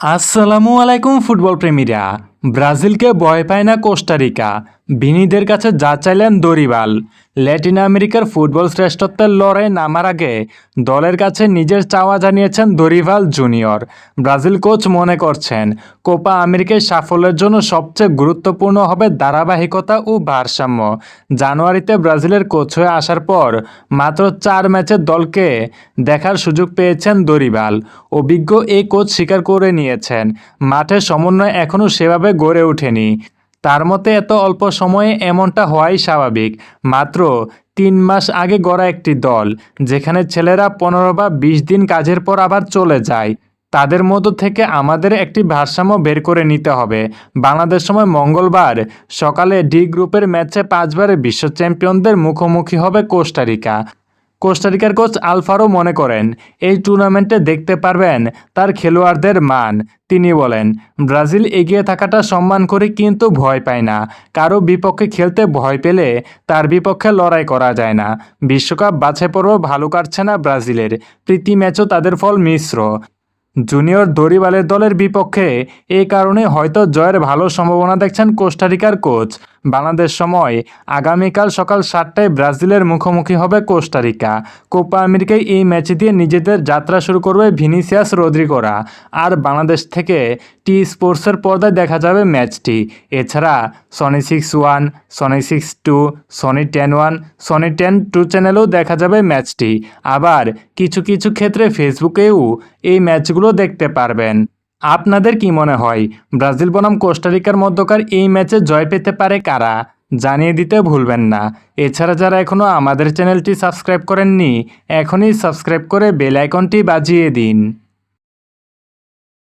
আসসালামু আলাইকুম ফুটবল প্রেমীরা। ব্রাজিলকে ভয় পায় না কোস্টারিকা। বিনিদের কাছে যা চাইলেন দরিবাল। ল্যাটিন আমেরিকার ফুটবল শ্রেষ্ঠত্বের লড়াই নামার আগে দলের কাছে নিজের চাওয়া জানিয়েছেন দরিভাল জুনিয়র। ব্রাজিল কোচ মনে করছেন, কোপা আমেরিকায় সাফল্যের জন্য সবচেয়ে গুরুত্বপূর্ণ হবে ধারাবাহিকতা ও ভারসাম্য। জানুয়ারিতে ব্রাজিলের কোচ হয়ে আসার পর মাত্র চার ম্যাচের দলকে দেখার সুযোগ পেয়েছেন দরিবাল। অভিজ্ঞ এই কোচ স্বীকার করে নিয়েছেন মাঠের সমন্বয় এখনও সেভাবে গড়ে ওঠেনি। তার মতে এত অল্প সময়ে এমনটা হওয়াই স্বাভাবিক। মাত্র তিন মাস আগে গড়া একটি দল, যেখানে ছেলেরা পনেরো বা বিশ দিন কাজের পর আবার চলে যায়। তাদের মধ্য থেকে আমাদের একটি ভারসাম্য বের করে নিতে হবে। বাংলাদেশ সময় মঙ্গলবার সকালে ডি গ্রুপের ম্যাচে পাঁচবারের বিশ্ব চ্যাম্পিয়নদের মুখোমুখি হবে কোস্টারিকা কোস্টারিকার কোচ আলফারো মনে করেন, এই টুর্নামেন্টে দেখতে পারবেন তার খেলোয়াড়দের মান। তিনি বলেন, ব্রাজিল এগিয়ে থাকাটা সম্মান করে কিন্তু ভয় পায় না। কারও বিপক্ষে খেলতে ভয় পেলে তার বিপক্ষে লড়াই করা যায় না। বিশ্বকাপ বাছাই পর্ব ভালো কাটছে না ব্রাজিলের। প্রীতি ম্যাচও তাদের ফল মিশ্র। জুনিয়র দরিবালের দলের বিপক্ষে এ কারণে হয়তো জয়ের ভালো সম্ভাবনা দেখছেন কোস্টারিকার কোচ বাংলাদেশ সময় আগামীকাল সকাল সাতটায় ব্রাজিলের মুখোমুখি হবে কোস্টারিকা। কোপা আমেরিকায় এই ম্যাচ দিয়ে নিজেদের যাত্রা শুরু করবে ভিনিসিয়াস রদ্রিগোরা। আর বাংলাদেশ থেকে টি স্পোর্টসের পর্দায় দেখা যাবে ম্যাচটি। এছাড়া Sony six one, Sony six two, Sony ten one, Sony ten two চ্যানেলেও দেখা যাবে ম্যাচটি। আবার কিছু কিছু ক্ষেত্রে ফেসবুকেও এই ম্যাচগুলো দেখতে পারবেন। আপনাদের কি মনে হয়, ব্রাজিল বনাম কোস্টারিকার মধ্যকার এই ম্যাচে জয় পেতে পারে কারা? জানিয়ে দিতে ভুলবেন না। এছাড়া যারা এখনও আমাদের চ্যানেলটি সাবস্ক্রাইব করেননি, এখনই সাবস্ক্রাইব করে বেল আইকনটি বাজিয়ে দিন।